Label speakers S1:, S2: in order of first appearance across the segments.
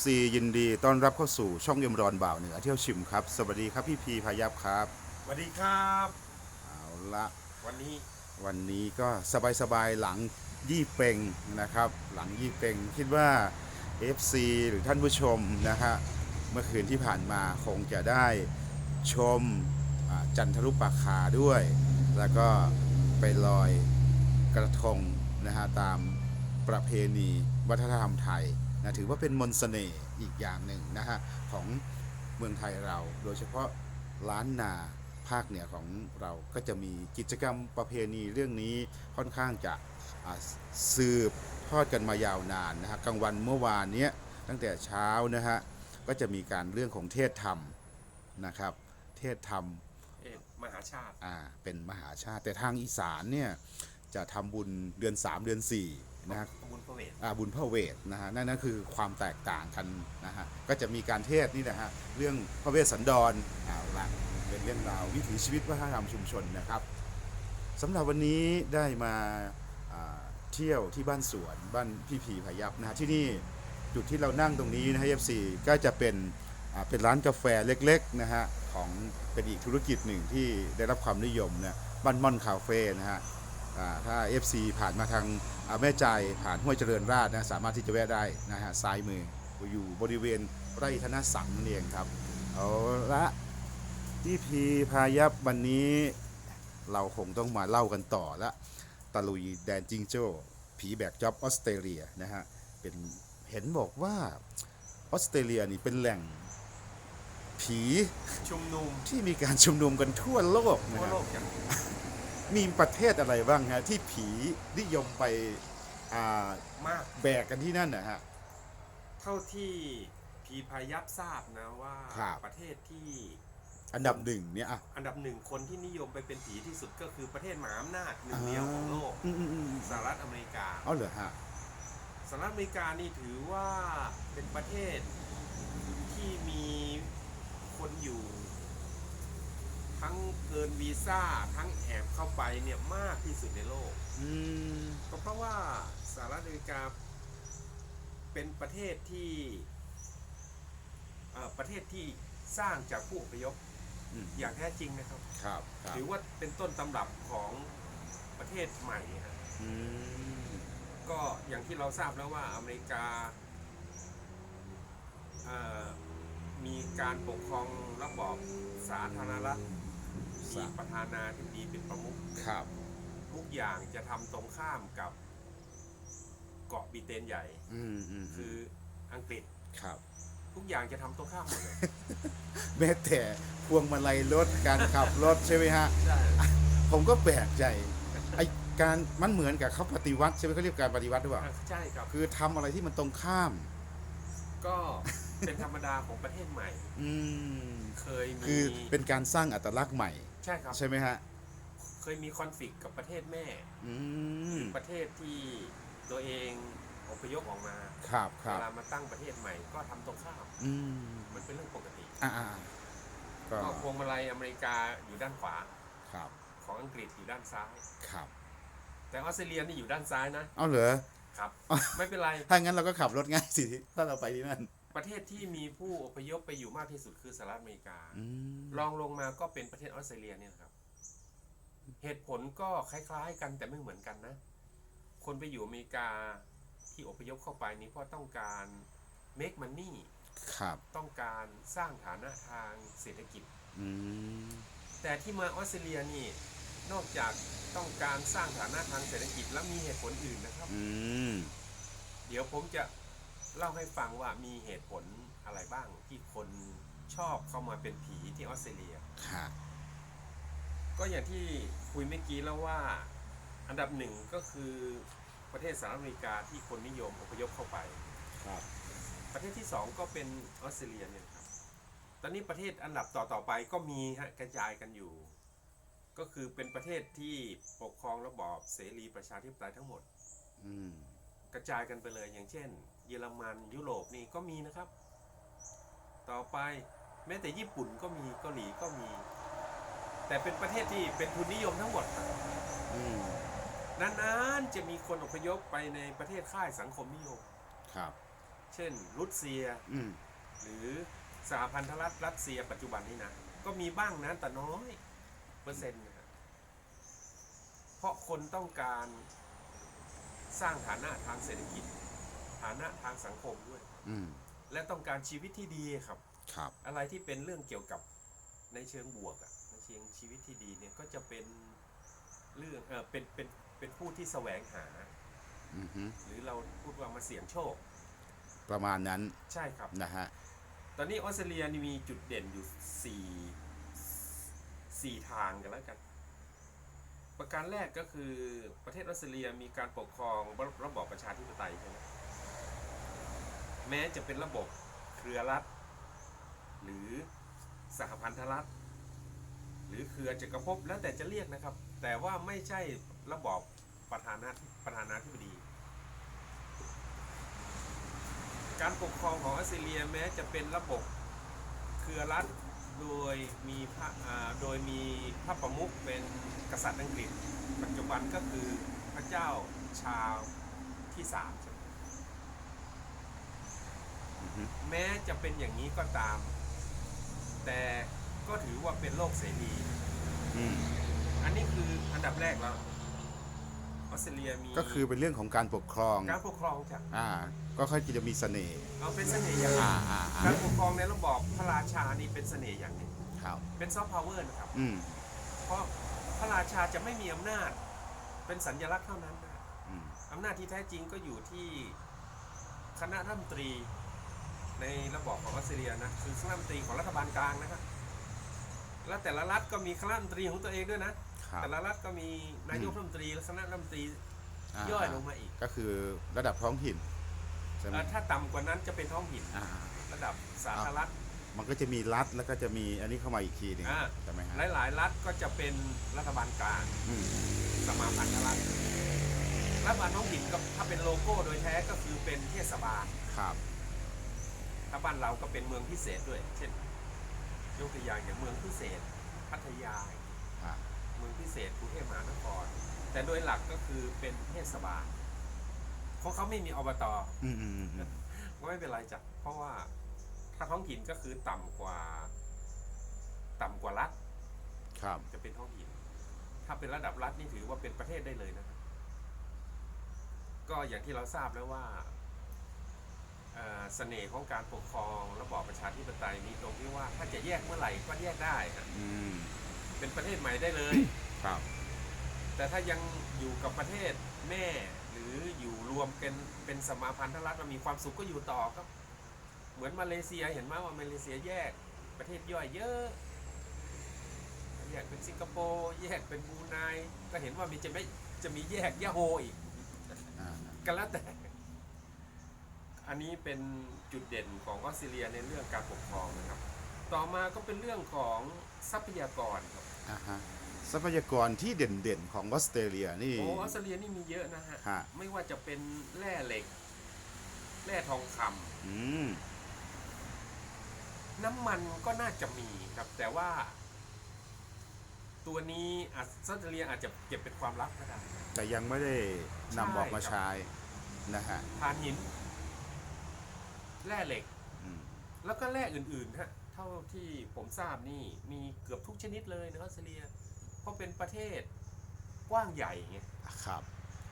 S1: FC ยินดีต้อนรับเข้าสู่ช่องเยมรอนบ่าวเหนือเที่ยวชิมครับ สวัสดีครับพี่พีพายับครับ
S2: สวัสดีครับ
S1: เอาละ
S2: วันนี้
S1: วันนี้ก็สบายๆหลังยี่เป่งนะครับ หลังยี่เป่งคิดว่า FC หรือท่านผู้ชมนะฮะเมื่อคืนที่ผ่านมาคงจะได้ชมอ่าจันทรุปราคาด้วย แล้วก็ไปลอยกระทงนะฮะตามประเพณีวัฒนธรรมไทย นะถือว่าเป็นมนต์เสน่ห์อีกอย่างหนึ่งนะฮะของเมืองไทยเรา โดยเฉพาะล้านนาภาคเหนือของเราก็จะมีกิจกรรมประเพณีเรื่องนี้ค่อนข้างจะอ่าสืบทอดกันมายาวนานนะฮะกลางวันเมื่อวานเนี้ยตั้งแต่เช้านะฮะก็จะมีการเรื่องของเทศธรรมนะครับเทศธรรม
S2: เอกมหาชาติ
S1: อ่าเป็นมหาชาติ แต่ทางอีสานเนี่ยจะทำบุญเดือน 3 เดือน 4 นะฮะ
S2: บุญพระเวท
S1: อ่าบุญพระเวทนะฮะนั่นนั่นคือความแตกต่างกันนะฮะก็จะมีการเทศน์นี่นะฮะเรื่องพระเวสสันดรเอาละเป็นเรื่องราววิถีชีวิตวัฒนธรรมชุมชนนะครับสำหรับวันนี้ได้มาอ่าเที่ยวที่บ้านสวนบ้านพี่ผีพายับนะฮะที่นี่จุดที่เรานั่งตรงนี้นะฮะเอฟซีก็จะเป็นอ่าเป็นร้านกาแฟเล็กๆนะฮะของเป็นอีกธุรกิจหนึ่งที่ได้รับความนิยมนะบ้านม่อนคาเฟ่นะฮะอ่า ถ้า FC ผ่านมาทางอ่าแม่ใจายผ่านห้วยเจริญราษฎร์นะสามารถที่จะแวะได้นะฮะซ้ายมืออยู่บริเวณไร่ธนสังนั่นเองครับเอาละที่พีพายับวันนี้เราคงต้องมาเล่ากันต่อละตะลุยแดนจิงโจ้ผีแบกจ็อบออสเตรเลียนะฮะเป็นเห็นบอกว่าออสเตรเลียนี่เป็นแหล่งผี
S2: ชุมนุม
S1: ที่มีการชุมนุมกันทั่วโลกนะ
S2: ทั่ว
S1: ฮะ
S2: โลกอย่าง
S1: มีประเทศอะไรบ้างฮะที่ผีนิยมไปอ่ามา
S2: ก
S1: แบกกันที่นั่นนะฮะ
S2: เท่าที่พีพายับทราบนะว่า
S1: ครับ
S2: ประเทศที่
S1: อันดับหนึ่งเนี่ยอะ
S2: อันดับหนึ่งคนที่นิยมไปเป็นผีที่สุดก็คือประเทศมหาอำนาจหนึ่งเดียวของโลก
S1: อืมอืมอืม
S2: สหรัฐอเมริกา
S1: เอาเหรอฮะ
S2: สหรัฐอเมริกานี่ถือว่าเป็นประเทศที่มีคนอยู่ ทั้งเกินวีซ่าทั้งแอบเข้าไปเนี่ยมากที่สุดในโลก
S1: อืม
S2: ก็เพราะว่าสหรัฐอเมริกาเป็นประเทศที่เอ่อประเทศที่สร้างจากผู้อพยพ
S1: อืม
S2: อย่างแท้จริงนะครับ
S1: ครับครับ
S2: ถือว่าเป็นต้นตำรับของประเทศใหม่ฮะ
S1: อืม
S2: ก็อย่างที่เราทราบแล้วว่าอเมริกาเอ่อมีการปกครองระบอบสาธารณรัฐ มีประธานาธิบดีเป็นประมุข
S1: ครับ
S2: ทุกอย่างจะทำตรงข้ามกับเกาะบริเตนใหญ่
S1: อืมอืม
S2: คืออังกฤษ
S1: ครับ
S2: ทุกอย่างจะทำตรงข้ามหมดเลย
S1: แม้แต่พวงมาลัยรถการขับรถใช่ไหมฮะ
S2: ใช่
S1: ผมก็แปลกใจไอการมันเหมือนกับเขาปฏิวัติใช่ไหมเขาเรียกการปฏิวัติหรือเปล่า
S2: ใช่ครับ
S1: คือทำอะไรที่มันตรงข้าม
S2: ก็เป็นธรรมดาของประเทศใหม่
S1: อืม
S2: เคยมี
S1: คือเป็นการสร้างอัตลักษณ์ใหม่
S2: ใช่ครับ
S1: ใช่ไหมฮะ
S2: เคยมีคอนฟ lict กับประเทศแม่
S1: อืม
S2: ประเทศที่ตัวเองอพยพออกมา
S1: ครับค
S2: เว
S1: รับ
S2: ลามาตั้งประเทศใหม่ก็ทำตรงข้าม
S1: อืม
S2: มันเป็นเรื่องปกติ
S1: อ่าก็
S2: ก็พวงมาลัยอเมริกาอยู่ด้านขวา
S1: ครับ
S2: ของอังกฤษอยู่ด้านซ้าย
S1: ครับ
S2: แต่ออสเตรเลียนี่อยู่ด้านซ้ายนะ
S1: เอาเหรอ
S2: ครับ ไม่เป็นไร
S1: ถ้างั้นเราก็ขับรถง่ายสิ ถ้าเราไปที่นั่น
S2: ประเทศที่มีผู้อพยพไปอยู่มากที่สุดคือสหรัฐอเมริกา
S1: อืม
S2: รองลงมาก็เป็นประเทศออสเตรเลียเนี่ยครับ เหตุผลก็คล้ายๆ กันแต่ไม่เหมือนกันนะ คนไปอยู่อเมริกาที่อพยพเข้าไปนี้เพราะต้องการ make money
S1: ครับ
S2: ต้องการสร้างฐานะทางเศรษฐกิจ
S1: อืม
S2: แต่ที่มาออสเตรเลียนี่นอกจากต้องการสร้างฐานะทางเศรษฐกิจแล้วมีเหตุผลอื่นนะครับ
S1: อืม
S2: เดี๋ยวผมจะ เล่าให้ฟังว่ามีเหตุผลอะไรบ้างที่คนชอบเข้ามาเป็นผีที่ออสเตรเลีย
S1: ค่ะ
S2: ก็อย่างที่คุยเมื่อกี้แล้วว่า อันดับหนึ่งก็คือประเทศสหรัฐอเมริกาที่คนนิยมอพยพเข้าไป
S1: ครับ
S2: ประเทศที่สองก็เป็นออสเตรเลียเนี่ยครับ ตอนนี้ประเทศอันดับต่อต่อๆไปก็มีฮะกระจายกันอยู่ ก็คือเป็นประเทศที่ปกครองระบอบเสรีประชาธิปไตยทั้งหมด
S1: อืม
S2: กระจายกันไปเลยอย่างเช่น เยอรมันยุโรปนี่ก็มีนะครับ ต่อไปแม้แต่ญี่ปุ่นก็มีเกาหลีก็มี แต่เป็นประเทศที่เป็นทุนนิยมทั้งหมดครับ
S1: อืม
S2: นานๆจะมีคนอพยพไปในประเทศค่ายสังคมนิยม
S1: ครับ
S2: เช่น รัสเซีย
S1: อืม
S2: หรือสหพันธรัฐรัสเซียปัจจุบันนี้นะก็มีบ้างนะแต่น้อยเปอร์เซ็นต์นะครับเพราะคนต้องการสร้างฐานะทางเศรษฐกิจ ฐานะทางสังคมด้วย
S1: อืม
S2: และต้องการชีวิตที่ดีครับ
S1: ครับ
S2: อะไรที่เป็นเรื่องเกี่ยวกับในเชิงบวกอะในเชิงชีวิตที่ดีเนี่ยก็จะเป็นเรื่องเออเป็นเป็นเป็นผู้ที่แสวงหา
S1: อือฮึ
S2: หรือเราพูดว่ามาเสี่ยงโชค
S1: ประมาณนั้น
S2: ใช่ครับ
S1: นะฮะ
S2: ตอนนี้ออสเตรเลียนี่มีจุดเด่นอยู่สี่สี่ทางกันแล้วกัน ประการแรกก็คือประเทศออสเตรเลียมีการปกครองระระบอบประชาธิปไตยใช่ไหม แม้จะเป็นระบบเครือรัฐ หรือสหพันธรัฐ หรือเครือจักรภพแล้วแต่จะเรียกนะครับ แต่ว่าไม่ใช่ระบอบประธานาประธานาธิบดี การปกครองของออสเตรเลียแม้จะเป็นระบบเครือรัฐโดยมีพระโดยมีพระประมุขเป็นกษัตริย์อังกฤษ ปัจจุบันก็คือพระเจ้าชาวที่สาม แม้จะเป็นอย่างนี้ก็ตาม แต่ก็ถือว่าเป็นโลกเสรี
S1: อืม
S2: อันนี้คืออันดับแรกแล้วออสเตรเลียมี
S1: ก็คือเป็นเรื่องของการปกครอง
S2: การปกครองจ้ะ
S1: อ่า ก็ค่อยจะมีเสน่ห์
S2: เอาเป็นเสน่ห์อย่างหนึ่
S1: อ่างอ่าอ่า
S2: การปกครองในระบอบพระราชานี่เป็นเสน่ห์อย่างหนึ่ง
S1: ครับ
S2: เป็นซอฟต์พาวเวอร์นะครับ
S1: อืม
S2: เพราะพระราชาจะไม่มีอำนาจ เป็นสัญลักษณ์เท่านั้นนะ
S1: อืม
S2: อำนาจที่แท้จริงก็อยู่ที่คณะรัฐมนตรี ในระบอบของออสเตรเลียนะคือคณะรัฐมนตรีของรัฐบาลกลางนะครับแล้วแต่ละรัฐก็มีคณะรัฐมนตรีของตัวเองด้วยนะ
S1: ครับ
S2: แต่ละรัฐก็มีนายกรัฐมนตรีและคณะรัฐมนตรีาย่อยลงมาอีก
S1: ก็คือระดับท้องถิ่นใช่ไหม
S2: เอ่อถ้าต่ำกว่านั้นจะเป็นท้องถิ่น
S1: อ่า
S2: ระดับสาธารณรัฐ
S1: มันก็จะมีรัฐแล้วก็จะมีอันนี้เข้ามาอีกทีหนึ่ง
S2: อ่า
S1: ใช่ไหมฮะ
S2: หลายๆรัฐก็จะเป็นรัฐบาลกลาง
S1: อืม
S2: สมาพันธรัฐรัฐบาลท้องถิ่นก็ถ้าเป็นโลโก้โดยแท้ก็คือเป็นเทศบาล
S1: ครับ
S2: ถ้าบ้านเราก็เป็นเมืองพิเศษด้วย เช่น ยกตัวอย่างอย่างเมืองพิเศษพัทยา
S1: อ่า
S2: เมืองพิเศษกรุงเทพมหานคร แต่โดยหลักก็คือเป็นเทศบาลเพราะเขาไม่มีอบต
S1: อืมอืมอืมอืม
S2: ก็ไม่เป็นไรจ้ะเพราะว่าถ้าท้องถิ่นก็คือต่ำกว่า ต่ำกว่ารัฐ
S1: ครับ
S2: จะเป็นท้องถิ่น ถ้าเป็นระดับรัฐนี่ถือว่าเป็นประเทศได้เลยนะครับ ก็อย่างที่เราทราบแล้วว่า เอ่อเสน่ห์ของการปกครองระบอบประชาธิปไตยมีตรงที่ว่าถ้าจะแยกเมื่อไหร่ก็แยกได้ครับ
S1: อืม
S2: เป็นประเทศใหม่ได้เลย
S1: ครับ
S2: แต่ถ้ายังอยู่กับประเทศแม่ หรืออยู่รวมเป็นเป็นสมาพันธรัฐมันมีความสุขก็อยู่ต่อครับ เหมือนมาเลเซียเห็นไหมว่ามาเลเซียแยกประเทศย่อยเยอะแยกเป็นสิงคโปร์แยกเป็นบรูไนก็เห็นว่ามีจะไม่จะมีแยกยะโฮอีก
S1: อ่า
S2: กันแล้วแต่ อันนี้เป็นจุดเด่นของออสเตรเลียในเรื่องการปกครองนะครับ ต่อมาก็เป็นเรื่องของทรัพยากรครับ
S1: อ่าฮะทรัพยากรที่เด่นๆของออสเตรเลียนี่
S2: โอ้ออสเตรเลียนี่มีเยอะนะฮะ
S1: ฮะ
S2: ไม่ว่าจะเป็นแร่เหล็ก แร่ทองคำ
S1: อืม
S2: น้ำมันก็น่าจะมีครับ แต่ว่า ตัวนี้อาจออสเตรเลียอาจจะเก็บเป็นความลับก็ได้
S1: แต่ยังไม่ได้นำออกมา
S2: ใช่ครับ
S1: ใช้นะฮะ
S2: ถ่านหิน แร่เหล็ก
S1: อืม
S2: แล้วก็แร่อื่นๆฮะเท่าที่ผมทราบนี่มีเกือบทุกชนิดเลยในออสเตรเลีย เพราะเป็นประเทศกว้างใหญ่ไง
S1: ครับ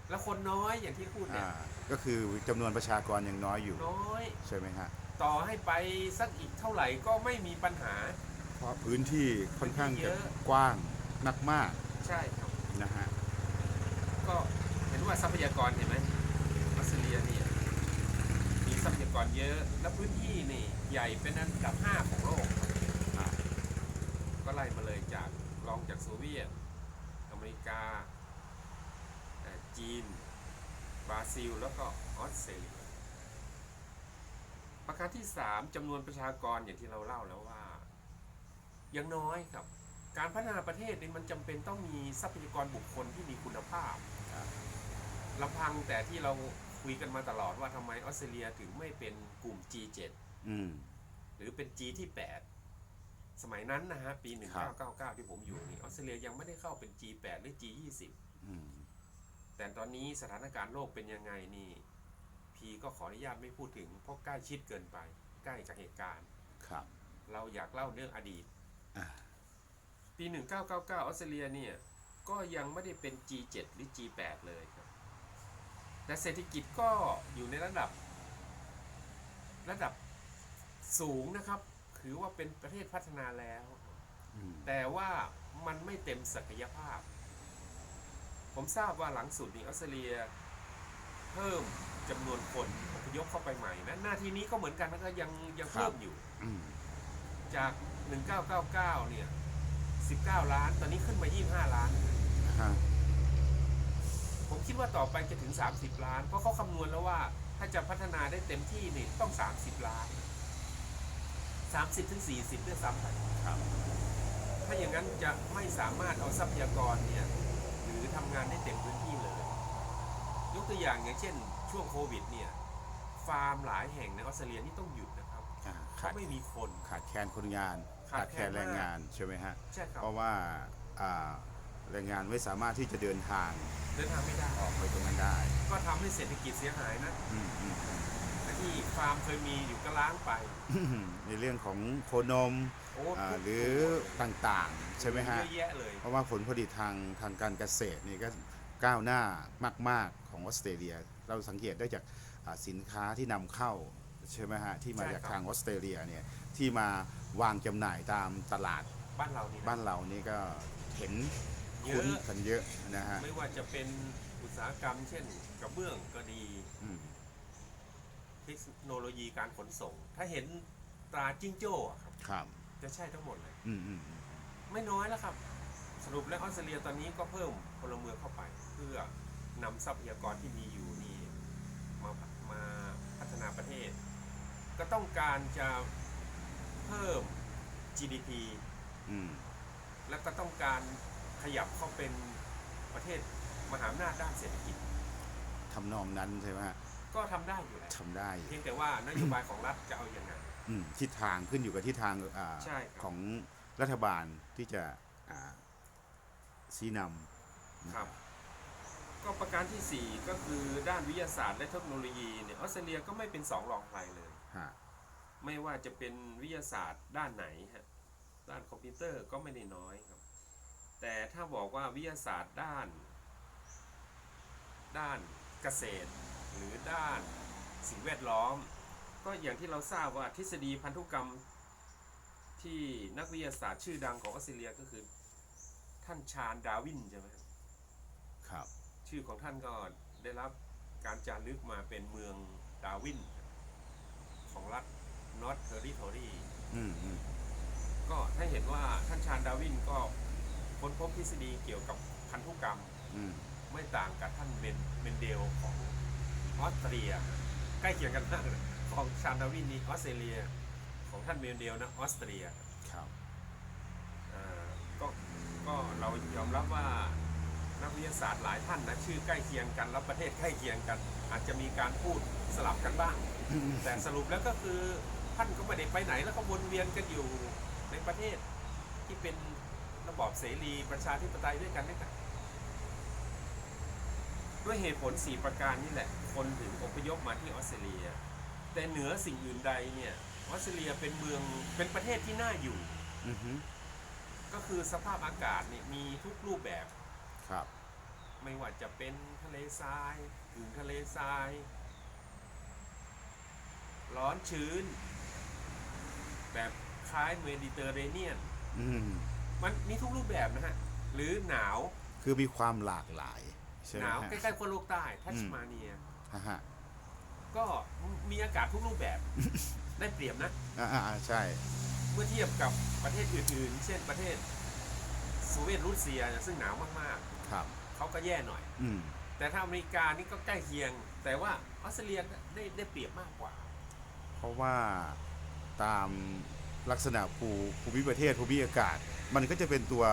S2: แล้วคนน้อยอย่างที่พูดเนี่
S1: อ่ายก็คือจำนวนประชากรยังน้อยอยู่
S2: น้อย
S1: ใช่ไหมฮะ
S2: ต่อให้ไปสักอีกเท่าไหร่ก็ไม่มีปัญหา
S1: เพราะพื้นที่ค่อนข้าง
S2: พื้นที่
S1: จะ
S2: เยอะ
S1: กว้างมาก
S2: ใช่ครับ
S1: ๆนะฮะ
S2: ก็เห็นว่าทรัพยากรเห็นไหมออสเตรเลียเนี่ ยมีทรัพยากรเยอะ และพื้นที่นี่ใหญ่เป็นอันดับ5ของโลก
S1: อ่า
S2: ก็ไล่มาเลยจากรองจากโซเวียต อเมริกาเอ่อจีน บราซิล แล้วก็ออสเตรเลียประการที่ 3จำนวนประชากรอย่างที่เราเล่าแล้วว่า ยังน้อยครับ การพัฒนาประเทศนี่มันจำเป็นต้องมีทรัพยากรบุคคลที่มีคุณภาพ
S1: ครับ
S2: ลำพังแต่ที่เรา คุยกันมาตลอดว่าทำไมออสเตรเลียถึงไม่เป็นกลุ่ม G7
S1: อืม
S2: หรือเป็น G ที่ 8 สมัยนั้นนะฮะ ปี
S1: ครับ
S2: 1999 ที่ผมอยู่นี่ออสเตรเลียยังไม่ได้เข้าเป็น G8 หรือ G20
S1: อืม
S2: แต่ตอนนี้สถานการณ์โลกเป็นยังไงนี่พ GDP ก็ขออนุญาตไม่พูดถึง เพราะใกล้ชิดเกินไป ใกล้กับเหตุการณ์
S1: ครับ
S2: เราอยากเล่าเรื่องอดีต
S1: อ่า
S2: ปี 1999 ออสเตรเลียเนี่ย ก็ยังไม่ได้เป็น G7 หรือ G8 เลยครับ แต่เศรษฐกิจก็อยู่ในระดับ ระดับสูงนะครับถือว่าเป็นประเทศพัฒนาแล้ว
S1: อืม
S2: แต่ว่ามันไม่เต็มศักยภาพ ผมทราบว่าหลังสุดนี้ออสเตรเลีย เพิ่มจำนวนคนอพยพเข้าไปใหม่นะหน้าที่นี้ก็เหมือนกันนะก็ยังยังเพิ่มอยู่
S1: อืม
S2: จาก 1999 เนี่ย 19 ล้าน ตอนนี้ขึ้นมา 25 ล้าน
S1: ฮะ
S2: ผม คิดว่าต่อไปจะถึง 30 ล้าน เพราะเขาคำนวณแล้วว่าถ้าจะพัฒนาได้เต็มที่นี่ต้อง 30 ล้าน 30ถึง40ด้วยซ้ำไป
S1: ครับ
S2: ถ้าอย่างนั้นจะไม่สามารถเอาทรัพยากรเนี่ยหรือทำงานได้เต็มพื้นที่เลย ยกตัวอย่างอย่างเช่น ช่วงโควิดเนี่ยฟาร์มหลายแห่งในออสเตรเลียนี่ต้องหยุดนะครับ
S1: อ่า
S2: เขา
S1: ขาด
S2: ไม่มีคน
S1: ขาดแคลนคนงาน
S2: ขา
S1: ขา
S2: ด
S1: ด
S2: แค
S1: แค
S2: ล
S1: ล
S2: น
S1: นแรงงานใช่ไหมฮะ
S2: ใช่ครับ
S1: เพราะว่าอ่า แรงงานไม่สามารถที่จะเดินทาง
S2: เดินทางไม่ได้
S1: ออกไปตรงนั้นได้
S2: ก็ทำให้เศรษฐกิจเสียหายนะ
S1: อืมอืม
S2: และที่ฟาร์มเคยมีอยู่ก็ล้างไป
S1: อืมในเรื่องของโคนม
S2: โอ้
S1: อ่า
S2: ทุก
S1: หรือต่างๆ ใช่ไหมฮะ
S2: เยอะแยะเลย
S1: เพราะว่าผลผลิตทางทางการเกษตรนี่ก็ก้าวหน้ามาก ๆ ของออสเตรเลีย เราสังเกตได้จากอ่าสินค้าที่นำเข้าใช่ไหมฮะที่มาจากทางออสเตรเลียเนี่ยที่มาวางจำหน่ายตามตลาด
S2: บ้านเรานี่นะ
S1: บ้านเรานี่ก็เห็น
S2: เย
S1: คุ้น
S2: อะ
S1: กันเยอะนะฮะ
S2: ไม่ว่าจะเป็นอุตสาหกรรม เช่น กระเบื้องก็ดี
S1: อืม
S2: เทคโนโลยีการขนส่ง ถ้าเห็นตราจิ้งโจ้อะครับ
S1: ครับ
S2: จะใช่ทั้งหมดเลย
S1: อืมอืม
S2: ไม่น้อยแล้วครับ สรุปแล้วออสเตรเลียตอนนี้ก็เพิ่มพลเมืองเข้าไป เพื่อนำทรัพยากรที่มีอยู่นี่มามาพัฒนาประเทศ ก็ต้องการจะเพิ่ม GDP
S1: อืม
S2: แล้วก็ต้องการ ขยับเข้าเป็นประเทศมหาอำนาจด้านเศรษฐกิจ
S1: ทำนองนั้นใช่ไหมฮะ
S2: ก็ทำได้อยู่แล้ว
S1: ทำได้
S2: เพียงแต่ว่านโยบายของรัฐจะเอาอย่างไง
S1: อืมทิศทางขึ้นอยู่กับทิศทางอ่า
S2: ใช่ครับ
S1: ของรัฐบาลที่จะอ่าชี้นำ
S2: ครับ ก็ประการที่ 4 ก็คือด้านวิทยาศาสตร์และเทคโนโลยีเนี่ยออสเตรเลียก็ไม่เป็นสองรองใครเลย
S1: ฮะ
S2: ไม่ว่าจะเป็นวิทยาศาสตร์ด้านไหนฮะด้านคอมพิวเตอร์ก็ไม่ได้น้อยครับ แต่ถ้าบอกว่าวิทยาศาสตร์ด้าน ด้านเกษตร หรือด้านสิ่งแวดล้อม ก็อย่างที่เราทราบว่าทฤษฎีพันธุกรรมที่นักวิทยาศาสตร์ชื่อดังของออสเตรเลียก็คือ ท่านชาญดาร์วินใช่ไหมครับ
S1: ครับ
S2: ชื่อของท่านก็ได้รับการจารึกมาเป็นเมืองดาร์วิน ของรัฐนอร์ทเทอริทอรี
S1: อืมอืม
S2: ก็ถ้าเห็นว่าท่านชาญดาร์วินก็ ค้นพบทฤษฎีเกี่ยวกับพันธุกรรม
S1: อืม
S2: ไม่ต่างกับท่านเมนเมนเดลของออสเตรีย ใกล้เคียงกันมากเลยของชาญดาร์วินนี่ออสเตรเลีย ของท่านเมนเดลนะออสเตรีย
S1: ครับ
S2: อ่าก็ก็เรายอมรับว่านักวิทยาศาสตร์หลายท่านนะชื่อใกล้เคียงกันแล้วประเทศใกล้เคียงกัน อาจจะมีการพูดสลับกันบ้าง แต่สรุปแล้วก็คือท่านก็ไม่ได้ไปไหนแล้วก็วนเวียนกันอยู่ในประเทศที่เป็นระ บอบเสรีประชาธิปไตยด้วยกันนี่แหละด้วยเหตุผล 4 ประการนี่แหละ คนถึงอพยพมาที่ออสเตรเลีย แต่เหนือสิ่งอื่นใดเนี่ยออสเตรเลียเป็นเมืองเป็นประเทศที่น่าอยู่
S1: อือฮึ
S2: ก็คือสภาพอากาศเนี่ยมีทุกรูปแบบ
S1: ครับ
S2: ไม่ว่าจะเป็นทะเลทรายกึ่งทะเลทราย ร้อนชื้น แบบคล้ายเมดิเตอร์เรเนียน
S1: อืม
S2: มันมีทุกรูปแบบนะฮะ หรือหนาว
S1: คือมีความหลากหลายใช่ไห
S2: ห
S1: ม
S2: นาว
S1: ฮะ
S2: ใกล้ๆขั้วโลกใต้ทัชมาเนีย
S1: ฮะฮะ
S2: ก็มีอากาศทุกรูปแบบ ได้เปรียบนะ
S1: อ่าอ่าใช่
S2: เมื่อเทียบกับประเทศอื่นๆ เช่นประเทศโซเวียตรัสเซียซึ่งหนาวมาก
S1: ครับ
S2: ๆ เขาก็แย่หน่อย
S1: อืม
S2: แต่ถ้าอเมริกานี่ก็ใกล้เคียง แต่ว่าออสเตรเลียได้ได้เปรียบมากกว่า
S1: เพราะว่าตาม ลักษณะภูภูมิประเทศภูมิอากาศ มันก็จะเป็นตัว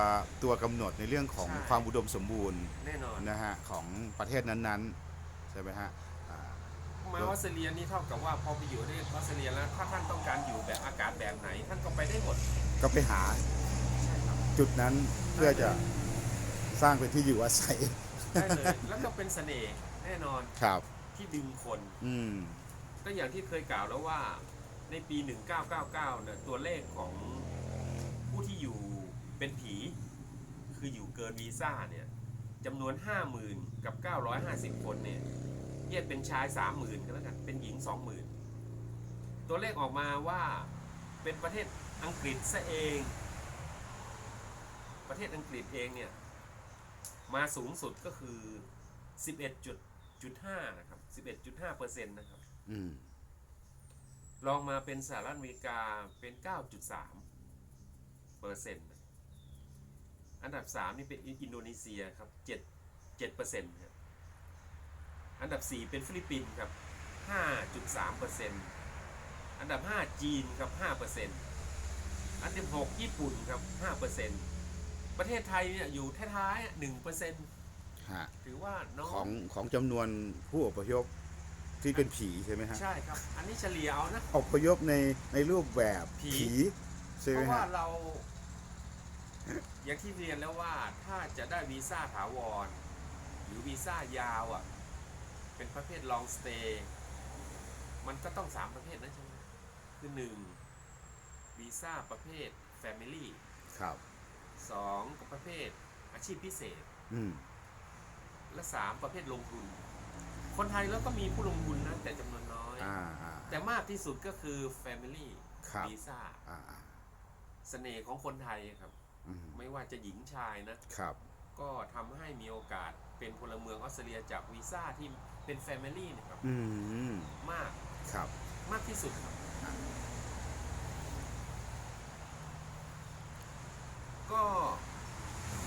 S1: ตัวกำหนดในเรื่องของ
S2: ใช่
S1: ความอุดมสมบูรณ์
S2: แน่นอน
S1: นะฮะของประเทศนั้นๆใช่ไหมฮะอ่า
S2: มาออสเตรเลียนี่เท่ากับว่าพอไปอยู่ในออสเตรเลียแล้วถ้าท่านต้องการอยู่แบบอากาศแบบไหน ท่านก็ไปได้หมด
S1: ก็ไปหา
S2: ใช่ครับ
S1: จุดนั้นเพื่อจะสร้างเป็นที่อยู่อาศัย
S2: ได้เลยแล้วก็เป็นเสน่ห์แน่นอน
S1: ครับ
S2: ที่ดึงคน
S1: อืม
S2: ก็อย่างที่เคยกล่าวแล้วว่า ในปี 1999เนี่ยตัวเลขของผู้ที่อยู่เป็นผี คืออยู่เกินวีซ่าเนี่ยจำนวน 50,000 กับ 950 คนเนี่ยแยกเป็นชาย 30,000กันแล้วกันเป็นหญิง 20,000 ตัวเลขออกมาว่าเป็นประเทศอังกฤษซะเอง ประเทศอังกฤษเองเนี่ยมาสูงสุดก็คือ 11.5 นะครับ 11.5เปอร์เซ็นต์นะครับ
S1: อืม
S2: ลองมาเป็นสหรัฐอเมริกาเป็น 9.3เปอร์เซ็นต์อันดับ 3 นี่เป็นอินโดนีเซียครับ7 7เปอร์เซ็นต์ครับอันดับ 4 เป็นฟิลิปปินส์ครับ 5.3เปอร์เซ็นต์อันดับ 5 จีนครับ5เปอร์เซ็นต์อันดับ 6 ญี่ปุ่นครับ5เปอร์เซ็นต์ประเทศไทยเนี่ยอยู่ท้ายๆ1เปอร์เซ็นต์
S1: ฮะ
S2: ถือว่าน้อ
S1: ของงของจำนวนผู้อพยพ ที่เป็นผีใช่ไหมฮะ
S2: ใช่ครับ อันนี้เฉลี่ยเอานะ
S1: อพยพในในรูปแบบ
S2: ผี
S1: ใช่
S2: เพ
S1: ไหม
S2: ราะว่า
S1: ฮะ
S2: เรา อย่างที่เรียนแล้วว่าถ้าจะได้วีซ่าถาวร หรือวีซ่ายาวอะ เป็นประเภท long stay มันก็ต้องสามประเภทนะใช่ไหมคือหนึ่งวีซ่าประเภท family
S1: ครับ
S2: สองก็ประเภทอาชีพพิเศษ
S1: อืม
S2: และสามประเภทลงทุน คนไทยแล้วก็มีผู้ลงทุนนะแต่จำนวนน้อย
S1: อ่าอ่า
S2: แต่มากที่สุดก็คือ family
S1: ครับ
S2: วีซ่า
S1: อ่าอ่า
S2: เสน่ห์ของคนไทยครับ
S1: อืม
S2: ไม่ว่าจะหญิงชายนะ
S1: ครับ
S2: ก็ทำให้มีโอกาสเป็นพลเมืองออสเตรเลียจากวีซ่าที่เป็นแฟมิลี่นะครับ
S1: อืม
S2: มาก
S1: ครับ
S2: มากที่สุดครับ ก็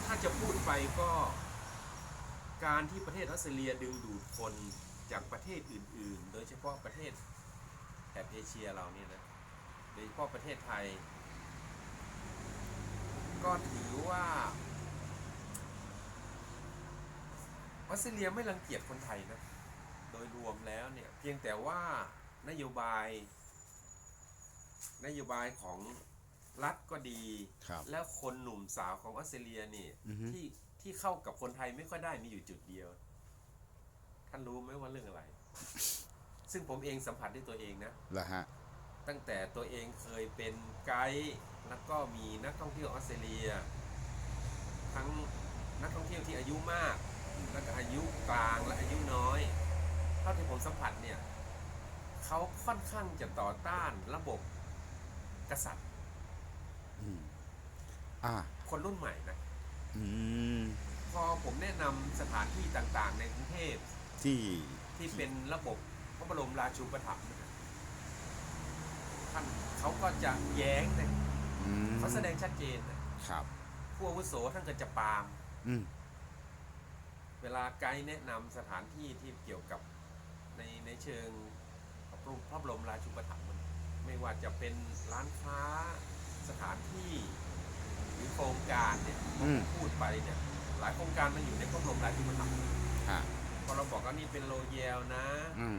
S2: ถ้าจะพูดไปก็ การที่ประเทศออสเตรเลียดึงดูดคนจากประเทศอื่น ๆ โดยเฉพาะประเทศแถบเอเชียเราเนี่ยนะโดยเฉพาะประเทศไทย ก็ถือว่าออสเตรเลียไม่รังเกียจคนไทยนะโดยรวมแล้วเนี่ยเพียงแต่ว่านโยบาย นโยบายของรัฐก็ดี
S1: ครับ
S2: แล้วคนหนุ่มสาวของออสเตรเลียนี่
S1: อือฮึ
S2: ที่ ที่เข้ากับคนไทยไม่ค่อยได้มีอยู่จุดเดียว ท่านรู้ไหมว่าเรื่องอะไร ซึ่งผมเองสัมผัสด้วยตัวเองนะ
S1: แล้วฮะ
S2: ตั้งแต่ตัวเองเคยเป็นไกด์แล้วก็มีนักท่องเที่ยวออสเตรเลีย ทั้งนักท่องเที่ยวที่อายุมาก แล้วก็อายุกลางและอายุน้อย เท่าที่ผมสัมผัสเนี่ยเขาค่อนข้างจะต่อต้านระบบกษัตริย์
S1: อืม อ่า
S2: คนรุ่นใหม่นะ
S1: อืม
S2: พอผมแนะนำสถานที่ต่างๆ ในกรุงเทพ
S1: ที่
S2: ที่เป็นระบบพระบรมราชูปถัมภ์นะครับท่านเขาก็จะแย้งนะ
S1: อืม
S2: เขาแสดงชัดเจนนะครับ ผู้อาวุโสท่านก็จะปราม
S1: อืม
S2: เวลาไกด์แนะนำสถานที่ที่เกี่ยวกับในในเชิงพระบรมพระบรมราชูปถัมภ์มันไม่ว่าจะเป็นร้านค้าสถานที่ หรือโครงการเนี่ย
S1: อืม
S2: พูดไปเนี่ยหลายโครงการมันอยู่ในพระบรมราชูปถัมภ์
S1: ฮะ
S2: พอเราบอกว่านี่เป็นโลเยลนะ
S1: อืม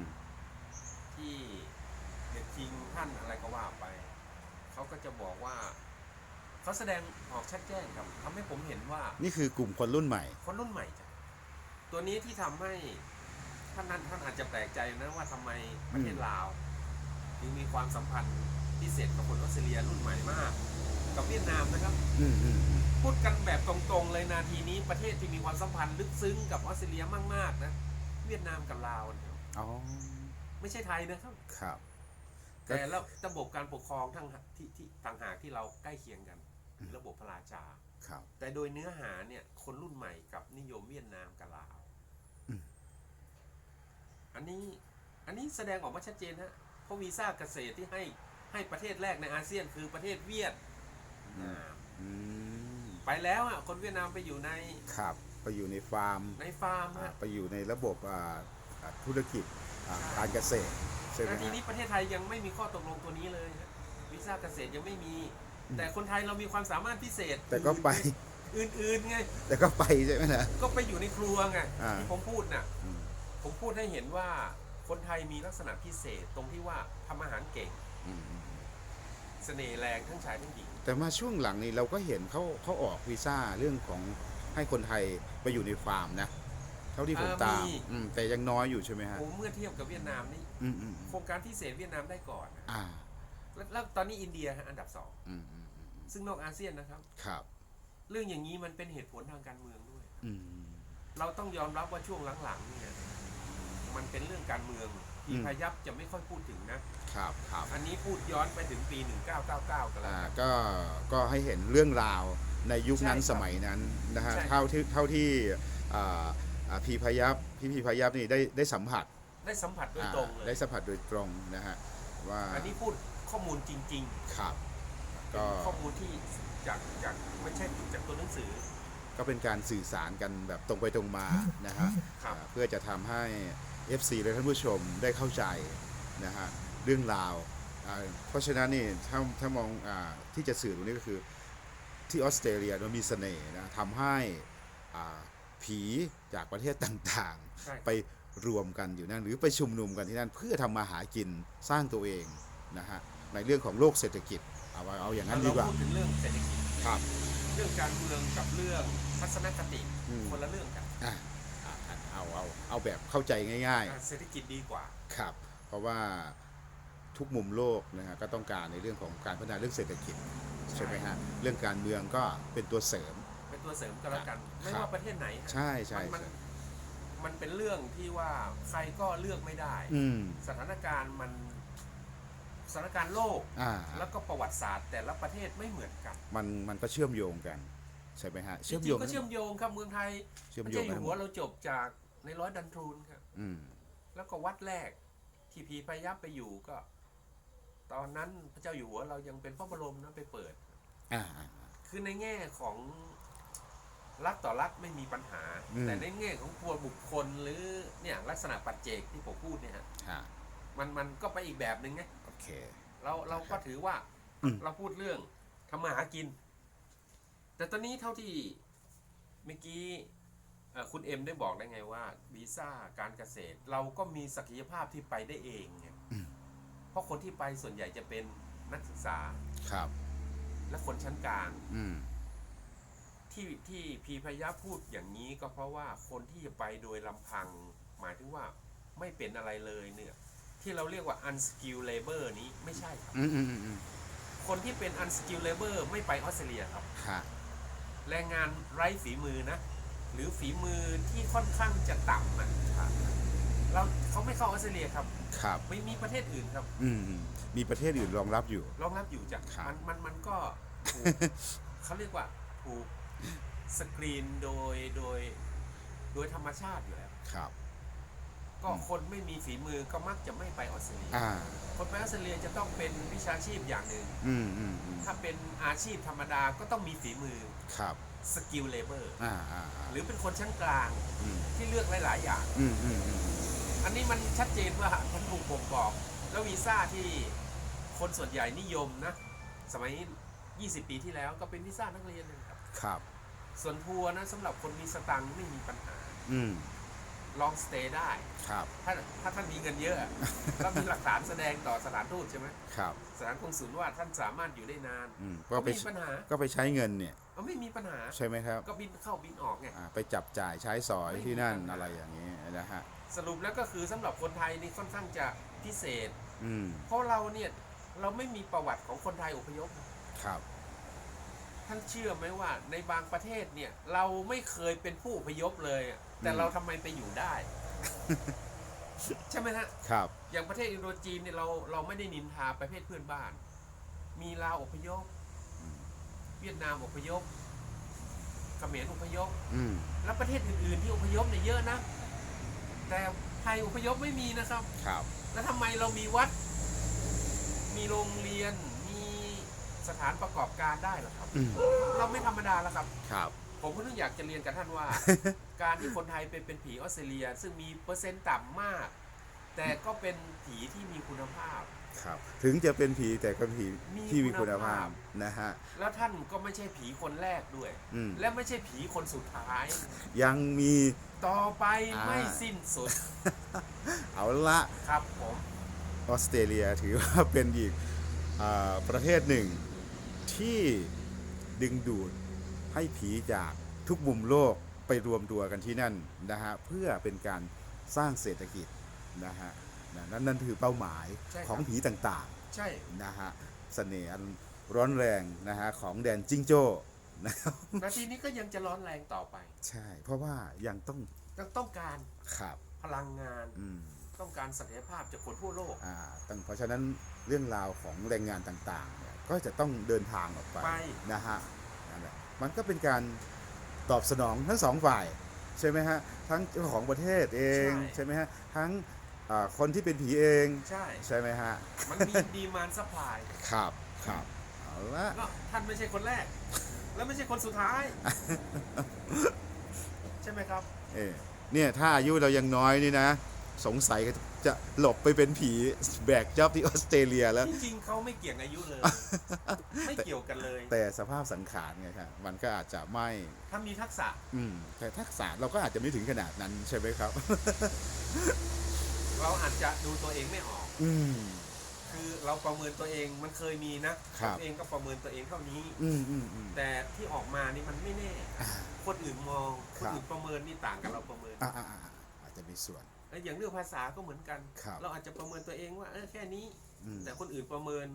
S2: ที่เด็ดทิงท่านอะไรก็ว่าไป เขาก็จะบอกว่า เขาแสดงออกชัดแจ้งครับทำให้ผมเห็นว่า
S1: นี่คือกลุ่มคนรุ่นใหม่
S2: คนรุ่นใหม่จ้ะตัวนี้ที่ทำให้ท่านนั้นท่านอาจจะแปลกใจนะว่าทำไมประเทศลาว ถึงมีความสัมพันธ์พิเศษกับคนออสเตรเลียรุ่นใหม่มาก กับเวียดนามนะครับ
S1: อืมอืมอืม
S2: พูดกันแบบตรงๆเลยนาทีนี้ประเทศที่มีความสัมพันธ์ลึกซึ้งกับออสเตรเลียมากๆนะเวียดนามกับลาวเนี่ย
S1: อ๋อ
S2: ไม่ใช่ไทยนะครับ
S1: ครับก็
S2: แต่แล้วระบบการปกครองทั้งที่ที่ต่างหากที่เราใกล้เคียงกันระบบพระราชา
S1: ครับ
S2: แต่โดยเนื้อหาเนี่ยคนรุ่นใหม่กับนิยมเวียดนามกับลาว
S1: อืม
S2: อันนี้อันนี้แสดงออกมาชัดเจนฮะเพราะวีซ่าเกษตรที่ให้ให้ประเทศแรกในอาเซียนคือประเทศเวียด นาม
S1: อืม
S2: ไปแล้วอะคนเวียดนามไปอยู่ใน
S1: ครับไปอยู่ในฟาร์ม
S2: ในฟาร์ม
S1: อ่า
S2: ฮะ
S1: ไปอยู่ในระบบอ่าอ่าธุรกิจอ่า
S2: ใช่
S1: การเกษตรใช่ไหม
S2: นาที
S1: ฮะ
S2: นี้ประเทศไทยยังไม่มีข้อตกลงตัวนี้เลยฮะวีซ่าเกษตรยังไม่มี
S1: อืม
S2: แต่คนไทยเรามีความสามารถพิเศษ
S1: แต่ก็ไป
S2: อื่นๆไง
S1: แต่ก็ไปใช่ไหมนะ
S2: ก็ไปอยู่ในครัวไง
S1: อ่า
S2: ที่ผมพูดน่ะ
S1: อืม
S2: ผมพูดให้เห็นว่าคนไทยมีลักษณะพิเศษตรงที่ว่าทำอาหารเก่ง
S1: อืมอืม
S2: เสน่ห์แรงทั้งชายทั้งหญิง
S1: แต่มาช่วงหลังนี้เราก็เห็นเขาเขาออกวีซ่าเรื่องของให้คนไทยไปอยู่ในฟาร์มนะทท่าที่ผม
S2: อ่า
S1: ตาม
S2: มี
S1: อืมแต่ยังน้อยอยู่ใช่ไหมฮะ
S2: โอ้เมื่อเทียบกับเวียดนามนี่
S1: อืมอืม
S2: โครงการพิเศษเวียดนามได้ก่อนนะ
S1: อ่า
S2: แล้วแล้วตอนนี้อินเดียฮะอันดับสอง
S1: อืมอืมอืม
S2: ซึ่งนอกอาเซียนนะครับ
S1: ครับ
S2: เรื่องอย่างนี้มันเป็นเหตุผลทางการเมืองด้วย
S1: อืม
S2: เราต้องยอมรับว่าช่วงหลังๆเนี่ยมันเป็นเรื่องการเมืองที่
S1: อืม
S2: พยับจะไม่ค่อยพูดถึงนะ
S1: ครับครับ
S2: อันนี้พูดย้อนไปถึงปี 1999 กันแล้ว
S1: อ่า
S2: กัน
S1: ก็ก็ให้เห็นเรื่องราวในยุคนั้น
S2: ใช่ครับ
S1: สมัยนั้นนะฮะ
S2: ใช่
S1: เท่าที่เท่าที่อ่าอ่าพีพยับพี่พีพยับนี่ได้ได้สัมผัส
S2: ได้สัมผัสโดยตรงเล
S1: อ่าย ได้สัมผัสโดยตรงนะฮะว่า
S2: อันนี้พูดข้อมูลจริง
S1: ครับ
S2: ๆ
S1: ก็
S2: เป็นข้อมูลที่จากจากไม่ใช่จากตัวหนังสือ
S1: ก็เป็นการสื่อสารกันแบบตรงไปตรงมานะฮะ
S2: ครับ
S1: อ่าเพื่อจะทำให้ FC และท่านผู้ชมได้เข้าใจนะฮะเรื่องราวอ่าเพราะฉะนั้นนี่ถ้าถ้ามองอาที่จะสื่อตรงนี้ก็คือที่ออสเตรเลียมันมีเสน่ห์นะทำให้อ่าผีจากประเทศต่าง
S2: ใช่
S1: ๆไปรวมกันอยู่นั่นหรือไปชุมนุมกันที่นั่นเพื่อทำมาหากินสร้างตัวเองนะฮะในเรื่องของโลกเศรษฐกิจเอาไว้เอาอย่างนั้นดี
S2: เรา
S1: กว่า
S2: พูดถึงเรื่องเศรษฐกิจ
S1: ครับ
S2: เรื่องการเมืองกับเรื่องทัศนคติ
S1: อืม
S2: คนละเรื่องกัน
S1: อะอะ เอาเอาเอาแบบเข้าใจง่ายๆ
S2: เศรษฐกิจดีกว่า
S1: ครับ เพราะว่าทุกมุมโลกนะฮะก็ต้องการในเรื่องของการพัฒนาเรื่องเศรษฐกิจใช่ไหมฮะเรื่องการเมืองก็เป็นตัวเสริม
S2: เป็นตัวเสริมก็แล้วกันไม่
S1: ครับ
S2: ว่าประเทศไหนฮะ
S1: ใช่ใช่
S2: มัน
S1: ใช่
S2: มันเป็นเรื่องที่ว่าใครก็เลือกไม่ได้
S1: อืม
S2: สถานการณ์มันสถานการณ์โลก
S1: อ่า
S2: แล้วก็ประวัติศาสตร์ แต่ละประเทศไม่เหมือนกัน
S1: มันมันก็เชื่อมโยงกัน ใช่ไหมฮะ
S2: จ
S1: เชื่อม
S2: ริ
S1: โย
S2: ง
S1: ง
S2: ๆก็เชื่อมโยงครับเมืองไทย
S1: เชื่อม
S2: พระ
S1: โยง
S2: เจ้าอยู่
S1: กัน
S2: หัวเราจบจาก ในร้อยดันทรูนครับ
S1: อืม
S2: แล้วก็วัดแรกที่พีพยับไปอยู่ก็ ตอนนั้นพระเจ้าอยู่หัวเรายังเป็นพระบรมนะไปเปิด
S1: อ่าอ่า
S2: คือในแง่ของรัฐต่อรัฐไม่มีปัญหา
S1: อืม
S2: แต่ในแง่ของตัวบุคคลหรือเนี่ยลักษณะปัจเจกที่ผมพูดเนี่ยฮะ
S1: ฮะ
S2: มันมันก็ไปอีกแบบหนึ่งไง
S1: โอเค
S2: เราเราก็ถือว่า
S1: อืม
S2: เราพูดเรื่องทำมาหากิน แต่ตอนนี้เท่าที่เมื่อกี้เอ่อ คุณเอ็มได้บอกได้ไงว่าวีซ่าการเกษตร เราก็มีศักยภาพที่ไปได้เองไง
S1: อืม
S2: เพราะคนที่ไปส่วนใหญ่จะเป็นนักศึกษา
S1: ครับ
S2: และคนชั้นกลาง
S1: อืม
S2: ที่ที่พีพยาพูดอย่างนี้ก็เพราะว่าคนที่จะไปโดยลำพัง หมายถึงว่าไม่เป็นอะไรเลยเนี่ย ที่เราเรียกว่า unskilled labor นี้ไม่ใช่ครับ
S1: อืมอืมอืมอืม
S2: คนที่เป็น unskilled labor ไม่ไปออสเตรเลียครับ
S1: ฮะ
S2: แรงงานไร้ฝีมือนะ หรือฝีมือที่ค่อนข้างจะต่ำอะเราเขาไม่เข้าออสเตรเลียครับ
S1: ครับ
S2: ไม่มีประเทศอื่นครับ
S1: อืมอืมมีประเทศอื่นรองรับอยู่
S2: รองรับอยู่จ้ะ
S1: ครับ
S2: มันมันมันก็ถูกเขาเรียกว่าถูกสกรีนโดยโดยโดยธรรมชาติอยู่แล้ว
S1: ครับ
S2: ก็
S1: อืม
S2: คนไม่มีฝีมือก็มักจะไม่ไปออสเตรเลีย
S1: อ่า
S2: คนไปออสเตรเลียจะต้องเป็นวิชาชีพอย่างหนึ่ง
S1: อืมอืมอืม
S2: ถ้าเป็นอาชีพธรรมดาก็ต้องมีฝีมือ
S1: ครับ
S2: สกิลเลเบอร์
S1: อ่าอ่าอ่า
S2: หรือเป็นคนชั้นกลาง
S1: อืม
S2: ที่เลือกหลาย ๆ อย่าง
S1: อืมอืมอืม
S2: อันนี้มันชัดเจนว่ามันถูกบ่งบอก แล้ววีซ่าที่คนส่วนใหญ่นิยมนะ สมัย 20 ปีที่แล้วก็เป็นวีซ่านักเรียนเลยครับ
S1: ครับ
S2: ส่วนทัวร์นะสำหรับคนมีสตังค์ไม่มีปัญหา
S1: อืม
S2: ลองสเตย์ได้
S1: ครับ
S2: ถ้าถ้าท่านมีเงินเยอะ แล้วมีหลักฐานแสดงต่อสถานทูตใช่ไหม
S1: ครับ
S2: สถานกงสุลว่าท่านสามารถอยู่ได้นาน
S1: อืมก็
S2: ก็
S1: ไป
S2: ไม่มีปัญหา
S1: ก็ไปใช้เงินเนี่ย
S2: ก็ไม่มีปัญหา
S1: ใช่ไหมครับ
S2: ก็บินเข้าบินออกไง
S1: อ่าไปจับจ่ายใช้สอย
S2: ไม่มี
S1: ที่นั่น
S2: ปัญหา
S1: อะไรอย่างนี้นะฮะ
S2: สรุปแล้วก็คือสำหรับคนไทยนี่ค่อนข้างจะพิเศษ
S1: อืม
S2: เพราะเราเนี่ยเราไม่มีประวัติของคนไทยอพยพ
S1: ครับ
S2: ท่านเชื่อไหมว่าในบางประเทศเนี่ยเราไม่เคยเป็นผู้อพยพเลยอะ แต่
S1: อืม
S2: เราทำไมไปอยู่ได้ ใช่ไหมฮะ
S1: ครับ
S2: อย่างประเทศอินโดจีนเนี่ยเราเราไม่ได้นินทาประเทศเพื่อนบ้าน มีลาวอพยพ
S1: อืม
S2: เวียดนามอพยพเขมรอพยพ
S1: อืม
S2: แล้วประเทศอื่นๆที่อพยพเนี่ยเยอะนะ แต่ไทยอพยพไม่มีนะครับ
S1: ครับ
S2: แล้วทำไมเรามีวัด มีโรงเรียน มีสถานประกอบการได้ล่ะครับ
S1: อืม
S2: เราไม่ธรรมดาแล้วครับ
S1: ครับ
S2: ผมก็ต้องอยากจะเรียนกับท่านว่า การที่คนไทยไปเป็นผีออสเตรเลีย ซึ่งมีเปอร์เซ็นต์ต่ำมาก แต่ก็เป็นผีที่มีคุณภาพ
S1: ครับ ถึงจะเป็นผีแต่ก็ผี
S2: มี
S1: ที่มี
S2: คุ
S1: คุณณ
S2: ภา
S1: ภา
S2: พ
S1: พนะฮะ
S2: แล้วท่านก็ไม่ใช่ผีคนแรกด้วย
S1: อืม
S2: และไม่ใช่ผีคนสุดท้าย
S1: ยังมี
S2: ต่อไป
S1: อ่า
S2: ไม่สิ้นสุด
S1: เอาละ
S2: ครับผม
S1: ออสเตรเลียถือว่าเป็นอีกอาประเทศหนึ่งที่ดึงดูด ให้ผีจากทุกมุมโลกไปรวมตัวกันที่นั่นนะฮะเพื่อเป็นการสร้างเศรษฐกิจนะฮะนะนั่นนั่นคือเป้าหมาย
S2: ใช่ครับ
S1: ของผีต่าง
S2: ใช่
S1: ๆนะฮะเสน่ห์อันร้อนแรงนะฮะของแดนจิงโจ้นะครับ
S2: นาทีนี้ก็ยังจะร้อนแรงต่อไป
S1: ใช่ เพราะว่ายังต้อง
S2: ต้องต้องการ
S1: ขับ
S2: พลังงาน
S1: อืม
S2: ต้องการศักยภาพจากคนทั่วโลก
S1: อ่าตั้งเพราะฉะนั้นเรื่องราวของแรงงานต่างๆเนี่ยก็จะต้องเดินทางออกไป
S2: ไป
S1: นะฮะนั่นแหละ มันก็เป็นการตอบสนองทั้งสองฝ่าย ใช่ไหมฮะ ทั้งเจ้าของประเทศเอง
S2: ใช่
S1: ใช่ไหมฮะ ทั้งอ่าคนที่เป็นผีเอง
S2: ใช่
S1: ใช่ไหมฮะ
S2: มันมีดีมานสปาย
S1: ครับครับเอาละ
S2: ก็ท่านไม่ใช่คนแรก แล้วไม่ใช่คนสุดท้าย ใช่ไหมครับ
S1: เออเนี่ยถ้าอายุเรายังน้อยนี่นะ สงสัยจะหลบไปเป็นผีแบกจ็อบที่ออสเตรเลียแล้ว
S2: จริงๆเขาไม่เกี่ยงอายุเลย ไม่เกี่ยวกันเลย
S1: แต่สภาพสังขารไงครับมันก็อาจจะไม่
S2: ถ้ามีทักษะ
S1: อืม แต่ทักษะเราก็อาจจะไม่ถึงขนาดนั้นใช่ไหมครับ
S2: เราอาจจะดูตัวเองไม่ออก
S1: อืม
S2: คือเราประเมินตัวเองมันเคยมีนะครับตัวเองก็ประเมินตัวเองเท่านี้
S1: อืมอืมอืม
S2: แต่ที่ออกมานี่มันไม่แน่
S1: อ่า
S2: คนอื่นมอง
S1: ค
S2: ครับนอื่นประเมินนี่ต่างกับเราประเมิน
S1: อ่าอ่าอ่าอาจจะมีส่วน
S2: แล้ว อย่างเรื่องภาษาก็เหมือนกัน
S1: ครับ
S2: เราอาจจะประเมินตัวเองว่าเออแค่นี้
S1: อืม
S2: แต่คนอื่นประเมิน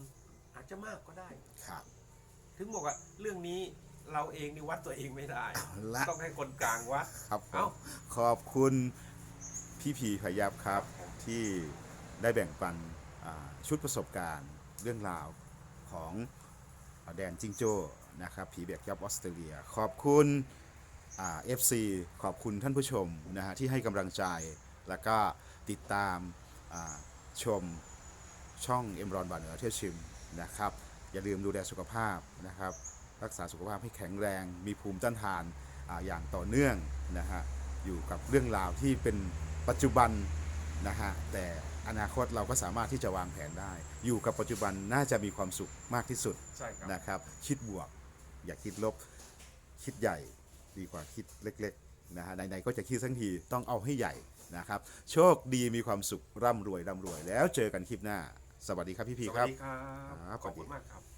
S2: อาจจะมากก็ได้
S1: ครับ
S2: ถึงบอกว่าเรื่องนี้เราเองนี่วัดตัวเองไม่ได้
S1: เอาละ
S2: ต้องให้คนกลางวัด
S1: ครับผ
S2: เอ้า
S1: มขอบคุณพี่ผีพยับครับ
S2: ผม
S1: ที่ได้แบ่งปันอ่าชุดประสบการณ์เรื่องราวของแดนจิงโจ้นะครับผีแบกยับออสเตรเลีย ขอบคุณเอฟซีขอบคุณท่านผู้ชมนะฮะที่ให้กำลังใจ แล้วก็ติดตามอ่าชมช่องเอ็มรอนบานเหนือเที่ยวชิมนะครับ อย่าลืมดูแลสุขภาพนะครับ รักษาสุขภาพให้แข็งแรง มีภูมิต้านทานอาอย่างต่อเนื่องนะฮะอยู่กับเรื่องราวที่เป็นปัจจุบันนะฮะแต่อนาคตเราก็สามารถที่จะวางแผนได้ อยู่กับปัจจุบันน่าจะมีความสุขมากที่สุด
S2: ใช่ครับ
S1: นะครับ คิดบวก อย่าคิดลบ คิดใหญ่ดีกว่าคิดเล็กๆนะฮะไหนๆก็จะคิดทั้งทีต้องเอาให้ใหญ่ นะครับ โชคดีมีความสุขร่ำรวยร่ำรวย แล้วเจอกันคลิปหน้า สวัสดีครับพี่พี
S2: ส
S1: ค
S2: วั
S1: รั
S2: ส
S1: บ
S2: ดีครับ
S1: ครับ
S2: ขอบคุณมากครับ